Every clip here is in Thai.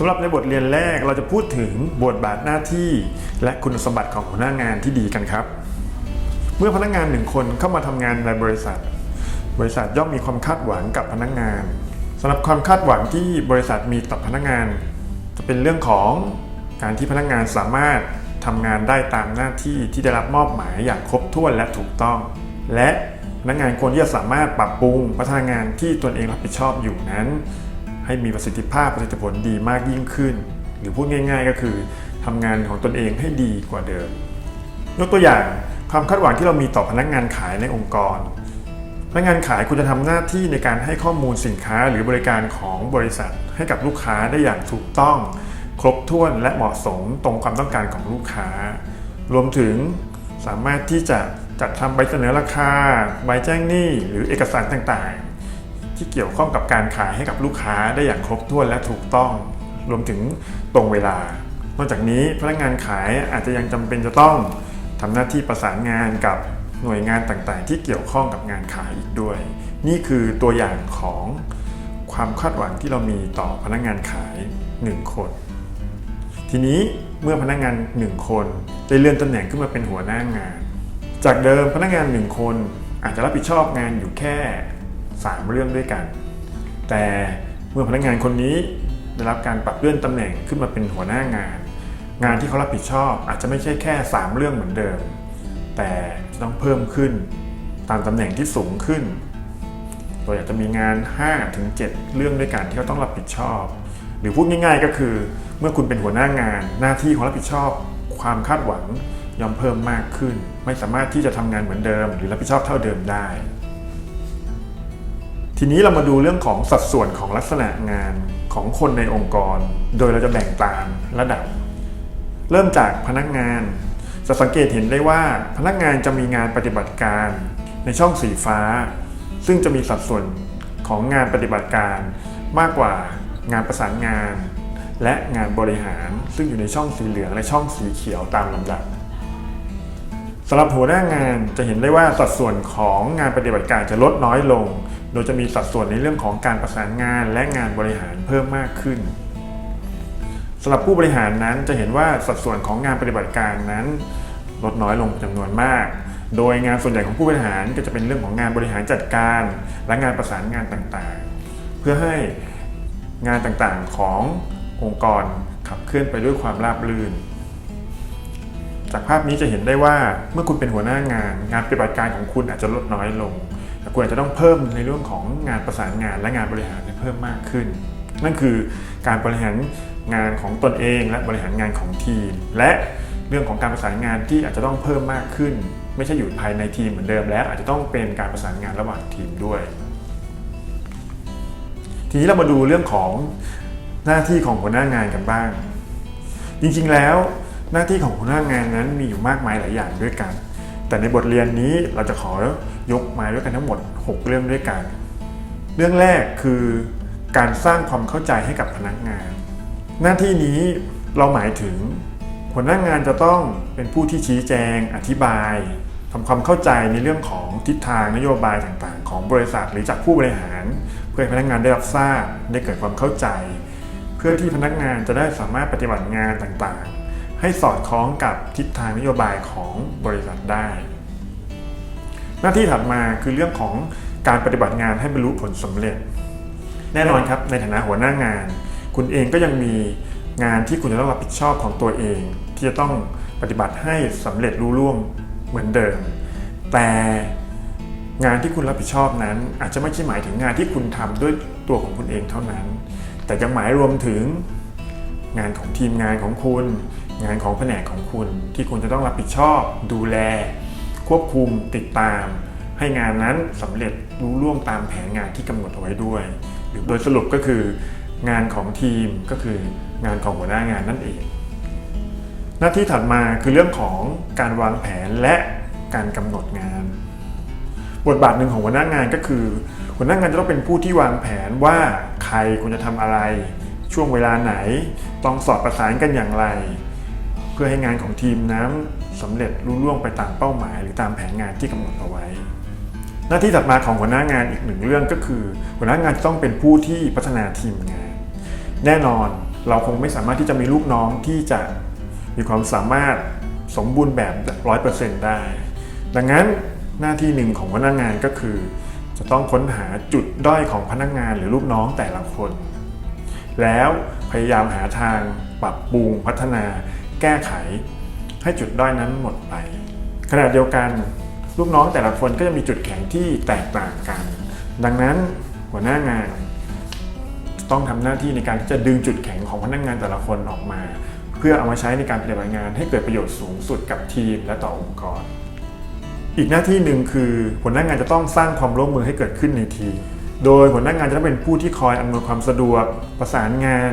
สำหรับในบทเรียนแรกเราจะพูดถึงบทบาทหน้าที่และคุณสมบัติของหัวหน้างานที่ดีกันครับ เมื่อพนักงานหนึ่งคนเข้ามาทำงานในบริษัท บริษัทย่อมมีความคาดหวังกับพนักงานสำหรับความคาดหวังที่บริษัทมีต่อพนักงาน จะเป็นเรื่องของการที่พนักงานสามารถทำงานได้ตามหน้าที่ที่ได้รับมอบหมายอย่างครบถ้วนและถูกต้อง และพนักงานควรที่จะสามารถปรับปรุงพัฒนางานที่ตนเองรับผิดชอบอยู่นั้น ให้มีประสิทธิภาพประสิทธิผลดีมากยิ่งขึ้น หรือพูดง่าย ๆ ก็คือทำงานของตนเองให้ดีกว่าเดิม ยกตัวอย่างความคาดหวังที่เรามีต่อพนักงานขายในองค์กร พนักงานขายควรจะทำหน้าที่ในการให้ข้อมูลสินค้าหรือบริการของบริษัท ให้กับลูกค้าได้อย่างถูกต้อง ครบถ้วนและเหมาะสมตรงความต้องการของลูกค้า รวมถึงสามารถที่จะจัดทำใบเสนอราคา ใบแจ้งหนี้ หรือเอกสารต่างๆ ที่เกี่ยวข้องกับการขายให้กับลูกค้าได้อย่างครบถ้วนและถูกต้อง รวมถึงตรงเวลา นอกจากนี้พนักงานขายอาจจะยังจำเป็นจะต้องทำหน้าที่ประสานงานกับหน่วยงานต่างๆ ที่เกี่ยวข้องกับงานขายอีกด้วย นี่คือตัวอย่างของความคาดหวังที่เรามีต่อพนักงานขาย 1 คน ทีนี้เมื่อพนักงาน 1 คนได้เลื่อนตำแหน่งขึ้นมาเป็นหัวหน้างาน จากเดิมพนักงาน 1 คนอาจจะรับผิดชอบงานอยู่แค่ 3 เรื่องด้วยกัน แต่เมื่อพนักงานคนนี้ได้รับการปรับเลื่อนตำแหน่งขึ้นมาเป็นหัวหน้างาน งานที่เขารับผิดชอบอาจจะไม่ใช่แค่ 3 เรื่องเหมือนเดิม แต่จะต้องเพิ่มขึ้นตามตำแหน่งที่สูงขึ้นโดยอาจจะมีงาน5-7เรื่องด้วยกันที่เขาต้องรับผิดชอบ หรือพูดง่ายๆก็คือ เมื่อคุณเป็นหัวหน้างาน หน้าที่ของรับผิดชอบ ความคาดหวังย่อมเพิ่มมากขึ้น ไม่สามารถที่จะทำงานเหมือนเดิม หรือรับผิดชอบเท่าเดิมได้ ทีนี้เรามาดูเรื่องของสัดส่วนของลักษณะงานของคนในองค์กร โดยเราจะแบ่งตามระดับ เริ่มจากพนักงาน จะสังเกตเห็นได้ว่าพนักงานจะมีงานปฏิบัติการในช่องสีฟ้า ซึ่งจะมีสัดส่วนของงานปฏิบัติการ มากกว่างานประสานงาน และงานบริหาร ซึ่งอยู่ในช่องสีเหลืองและช่องสีเขียวตามลำดับ สำหรับหัวหน้างานจะเห็นได้ว่าสัดส่วนของงานปฏิบัติการจะลดน้อยลง โดยจะมีสัดส่วนในเรื่องของการประสานงานและงานบริหารเพิ่มมากขึ้นสำหรับผู้บริหารนั้นจะเห็นว่าสัดส่วนของงานปฏิบัติการนั้น ลดน้อยลงเป็นจำนวนมาก โดยงานส่วนใหญ่ของผู้บริหารก็จะเป็นเรื่องของงานบริหารจัดการ และงานประสานงานต่างๆ เพื่อให้งานต่างๆขององค์กรขับเคลื่อนไปด้วยความราบรื่น จากภาพนี้จะเห็นได้ว่าเมื่อคุณเป็นหัวหน้างาน งานปฏิบัติการของคุณอาจจะลดน้อยลงแต่คุณอาจจะต้องเพิ่มในเรื่องของงานประสานงานและงานบริหารเพิ่มมากขึ้น นั่นคือการบริหารงานของตนเองและบริหารงานของทีม และเรื่องของการประสานงานที่อาจจะต้องเพิ่มมากขึ้น ไม่ใช่อยู่ภายในทีมเหมือนเดิมแล้ว อาจจะต้องเป็นการประสานงานระหว่างทีมด้วย ทีนี้เรามาดูเรื่องของหน้าที่ของหัวหน้างานกันบ้าง จริงๆแล้ว หน้าที่ของหัวหน้างานนั้นมีอยู่มากมายหลายอย่างด้วยกัน แต่ในบทเรียนนี้เราจะขอยกมาด้วยกันทั้งหมด 6 เรื่องด้วยกัน เรื่องแรกคือการสร้างความเข้าใจให้กับพนักงาน หน้าที่นี้เราหมายถึงหัวหน้างานจะต้องเป็นผู้ที่ชี้แจง อธิบายทำความเข้าใจในเรื่องของทิศทางนโยบายต่างๆ ของบริษัทหรือจากผู้บริหาร เพื่อให้พนักงานได้รับทราบได้เกิดความเข้าใจ เพื่อที่พนักงานจะได้สามารถปฏิบัติงานต่างๆ ให้สอดคล้องกับทิศทางนโยบายของบริษัทได้ หน้าที่ถัดมาคือเรื่องของการปฏิบัติงานให้บรรลุผลสำเร็จ แน่นอนครับในฐานะหัวหน้างาน คุณเองก็ยังมีงานที่คุณจะต้องรับผิดชอบของตัวเอง ที่จะต้องปฏิบัติให้สำเร็จรุ่ร่วงเหมือนเดิม แต่งานที่คุณรับผิดชอบนั้น อาจจะไม่ใช่หมายถึงงานที่คุณทำด้วยตัวของคุณเองเท่านั้น แต่ยังหมายรวมถึงงานของทีมงานของคุณ งานของแผนกของคุณที่คุณจะต้องรับผิดชอบ ดูแล ควบคุมติดตาม ให้งานนั้นสำเร็จรู้ล่วงตามแผนงานที่กำหนดเอาไว้ด้วย หรือโดยสรุปก็คืองานของทีมก็คืองานของหัวหน้างานนั่นเอง หน้าที่ถัดมาคือเรื่องของการวางแผนและการกำหนดงาน บทบาทหนึ่งของหัวหน้างานก็คือ หัวหน้างานจะต้องเป็นผู้ที่วางแผนว่าใครควรจะทำอะไร ช่วงเวลาไหน ต้องสอดประสานกันอย่างไร พื่อให้งานของทีมนั้นสำเร็จรุ่ล่วงไปตามเป้าหมาย หรือตามแผนงานที่กำหนดเอาไว้ หน้าที่ถัดมาของหัวหน้างานอีกหนึ่งเรื่องก็คือ หัวหน้างานจะต้องเป็นผู้ที่พัฒนาทีมงาน แน่นอนเราคงไม่สามารถที่จะมีลูกน้องที่จะมีความสามารถสมบูรณ์แบบร้อยเปอร์เซ็นต์ได้ ดังนั้นหน้าที่หนึ่งของพนักงานก็คือ จะต้องค้นหาจุดด้อยของพนักงานหรือลูกน้องแต่ละคน แล้วพยายามหาทางปรับปรุงพัฒนา แก้ไข ให้จุดด้อยนั้นหมดไป ขณะเดียวกันลูกน้องแต่ละคนก็จะมีจุดแข็งที่แตกต่างกัน ดังนั้นหัวหน้างาน ต้องทำหน้าที่ในการที่จะดึงจุดแข็งของพนักงานแต่ละคนออกมา เพื่อเอามาใช้ในการปฏิบัติงานให้เกิดประโยชน์สูงสุดกับทีมและต่อองค์กร อีกหน้าที่หนึ่งคือหัวหน้างานจะต้องสร้างความร่วมมือให้เกิดขึ้นในทีมโดยหัวหน้างานจะต้องเป็นผู้ที่คอยอำนวยความสะดวกประสานงาน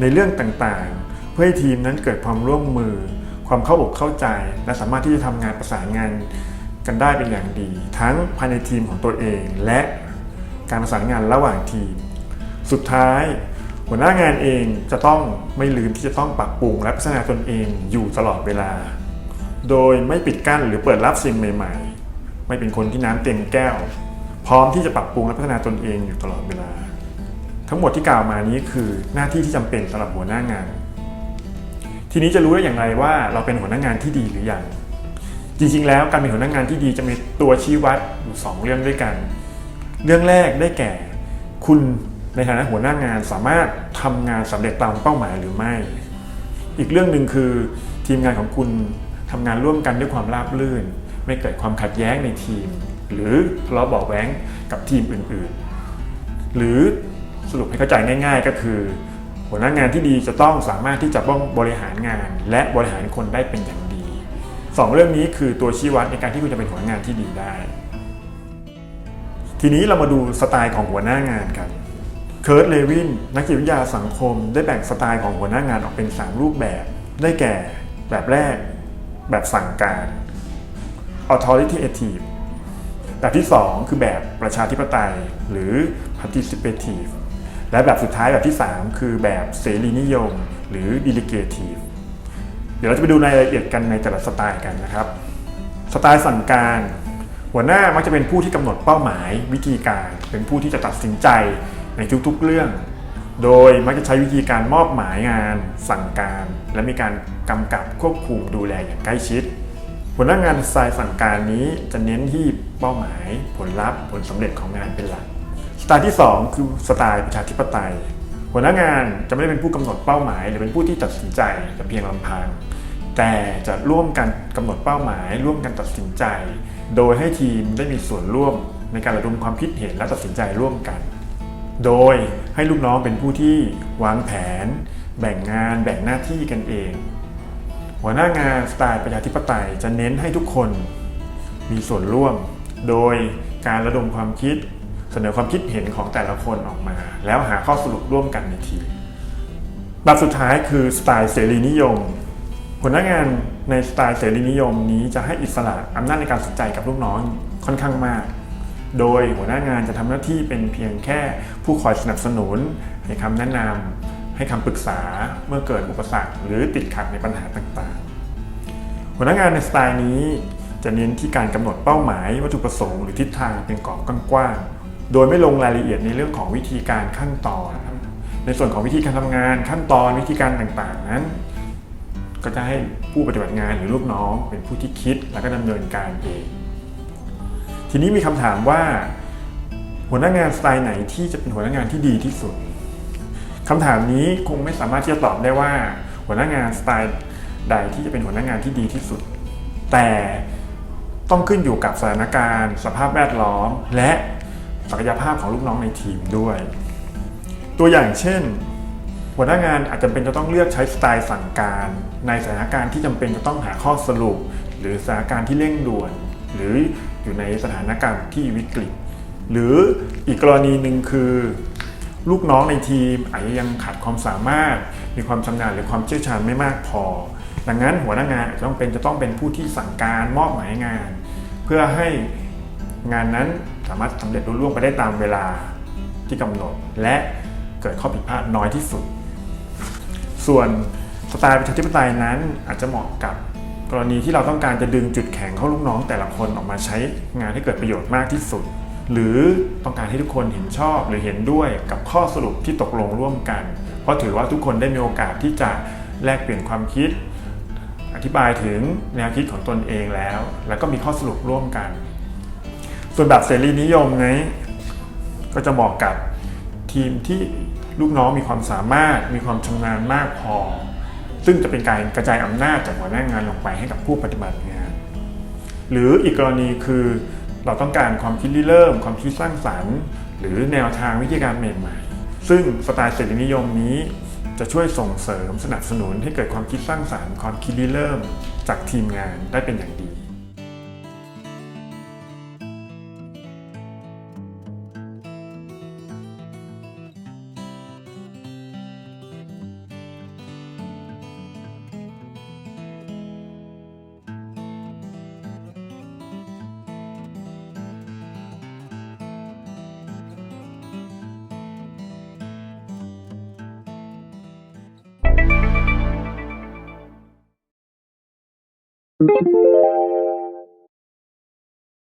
ในเรื่องต่าง พื่อให้ทีมนั้นเกิดความร่วมมือ ความเข้าอกเข้าใจ และสามารถที่จะทำงานประสานงานกันได้เป็นอย่างดี ทั้งภายในทีมของตัวเอง และการประสานงานระหว่างทีม สุดท้าย หัวหน้างานเองจะต้องไม่ลืมที่จะต้องปรับปรุงและพัฒนาตนเองอยู่ตลอดเวลา โดยไม่ปิดกั้นหรือเปิดรับสิ่งใหม่ ๆ ไม่เป็นคนที่น้ำเต็มแก้ว พร้อมที่จะปรับปรุงและพัฒนาตนเองอยู่ตลอดเวลา ทั้งหมดที่กล่าวมานี้คือหน้าที่ที่จำเป็นสำหรับหัวหน้างาน ทีนี้จะรู้ได้อย่างไรว่าเราเป็นหัวหน้างานที่ดีหรือยัง จริงๆ แล้วการเป็นหัวหน้างานที่ดีจะมีตัวชี้วัดอยู่สองเรื่องด้วยกัน เรื่องแรกได้แก่ คุณในฐานะหัวหน้างานสามารถทำงานสำเร็จตามเป้าหมายหรือไม่ อีกเรื่องหนึ่งคือทีมงานของคุณทำงานร่วมกันด้วยความราบรื่น ไม่เกิดความขัดแย้งในทีม หรือทะเลาะเบาะแว้งกับทีมอื่นๆ หรือสรุปให้เข้าใจง่าย ๆ ก็คือ หัวหน้างานที่ดีจะต้องสามารถที่จะต้องบริหารงาน และบริหารคนได้เป็นอย่างดีสองเรื่องนี้คือตัวชี้วัดในการที่คุณจะเป็นหัวหน้างานที่ดีได้ ทีนี้เรามาดูสไตล์ของหัวหน้างานกันเคิร์ตเลวินนักจิตวิทยาสังคม ได้แบ่งสไตล์ของหัวหน้างานออกเป็น 3 รูปแบบ ได้แก่ แบบแรก แบบสั่งการ authoritative แบบที่ 2 คือแบบประชาธิปไตยหรือ participative และแบบสุดท้ายแบบที่ 3 คือแบบเสรีนิยม หรือ delegative เดี๋ยวเราจะไปดูรายละเอียดกันในแต่ละสไตล์กันนะครับ สไตล์สั่งการ หัวหน้ามักจะเป็นผู้ที่กำหนดเป้าหมาย วิธีการ เป็นผู้ที่จะตัดสินใจในทุกๆเรื่อง โดยมักจะใช้วิธีการมอบหมายงาน สั่งการ และมีการกำกับควบคุมดูแลอย่างใกล้ชิด หัวหน้างานสไตล์สั่งการนี้จะเน้นที่เป้าหมาย ผลลัพธ์ ผลสำเร็จของงานเป็นหลัก ไตล์ที่ 2 คือสไตล์ประชาธิปไตย หัวหน้างานจะไม่ได้เป็นผู้กำหนดเป้าหมาย หรือเป็นผู้ที่ตัดสินใจแต่เพียงลำพัง แต่จะร่วมกันกำหนดเป้าหมาย ร่วมกันตัดสินใจ โดยให้ทีมได้มีส่วนร่วมในการระดมความคิดเห็นและตัดสินใจร่วมกัน โดยให้ลูกน้องเป็นผู้ที่วางแผน แบ่งงานแบ่งหน้าที่กันเอง หัวหน้างานสไตล์ประชาธิปไตยจะเน้นให้ทุกคนมีส่วนร่วม โดยการระดมความคิด เสนอความคิดเห็นของแต่ละคนออกมา แล้วหาข้อสรุปร่วมกันในทีมแบบสุดท้ายคือสไตล์เสรีนิยมหัวหน้างานในสไตล์เสรีนิยมนี้จะให้อิสระอำนาจในการตัดสินใจกับลูกน้องค่อนข้างมาก โดยหัวหน้างานจะทำหน้าที่เป็นเพียงแค่ผู้คอยสนับสนุน ให้คำแนะนำให้คำปรึกษาเมื่อเกิดอุปสรรค หรือติดขัดในปัญหาต่างๆ หัวหน้างานในสไตล์นี้จะเน้นที่การกำหนดเป้าหมาย วัตถุประสงค์หรือทิศทางเป็นกรอบกว้างๆ โดยไม่ลงรายละเอียดในเรื่องของวิธีการขั้นตอนในส่วนของวิธีการทำงานขั้นตอนวิธีการต่างๆนั้น ก็จะให้ผู้ปฏิบัติงานหรือลูกน้องเป็นผู้ที่คิดแล้วก็ดำเนินการเอง ทีนี้มีคำถามว่า หัวหน้างานสไตล์ไหนที่จะเป็นหัวหน้างานที่ดีที่สุดคำถามนี้คงไม่สามารถที่จะตอบได้ว่า หัวหน้างานสไตล์ใดที่จะเป็นหัวหน้างานที่ดีที่สุด แต่ต้องขึ้นอยู่กับสถานการณ์ สภาพแวดล้อมและ ศักยภาพของลูกน้องในทีมด้วย ตัวอย่างเช่น หัวหน้างานอาจจะเป็นจะต้องเลือกใช้สไตล์สั่งการ ในสถานการณ์ที่จำเป็นจะต้องหาข้อสรุป หรือสถานการณ์ที่เร่งด่วน หรืออยู่ในสถานการณ์ที่วิกฤต หรืออีกกรณีหนึ่งคือ ลูกน้องในทีมอาจจะยังขาดความสามารถ มีความชำนาญหรือความเชี่ยวชาญไม่มากพอ ดังนั้นหัวหน้างานอาจจะต้องเป็นจะต้องเป็นผู้ที่สั่งการมอบหมายงาน เพื่อให้งานนั้น สามารถสำเร็จรุ่ร่วงไปได้ตามเวลาที่กำหนด และเกิดข้อผิดพลาดน้อยที่สุด ส่วนสไตล์ประชาธิปไตยนั้นอาจจะเหมาะกับกรณีที่เราต้องการจะดึงจุดแข็งของลูกน้องแต่ละคนออกมาใช้งานให้เกิดประโยชน์มากที่สุด หรือต้องการให้ทุกคนเห็นชอบหรือเห็นด้วยกับข้อสรุปที่ตกลงร่วมกัน เพราะถือว่าทุกคนได้มีโอกาสที่จะแลกเปลี่ยนความคิด อธิบายถึงแนวคิดของตนเองแล้ว แล้วก็มีข้อสรุปร่วมกัน ส่วนแบบเสรีนิยมนะก็จะเหมาะกับทีมที่ลูกน้องมีความสามารถมีความชำนาญมากพอ ซึ่งจะเป็นการกระจายอำนาจจากหัวหน้างานลงไปให้กับผู้ปฏิบัติงาน หรืออีกกรณีคือเราต้องการความคิดริเริ่ม ความคิดสร้างสรรค์ หรือแนวทางวิธีการใหม่ๆ ซึ่งสไตล์เสรีนิยมนี้จะช่วยส่งเสริมสนับสนุนให้เกิดความคิดสร้างสรรค์ความคิดริเริ่ม จากทีมงานได้เป็นอย่างดี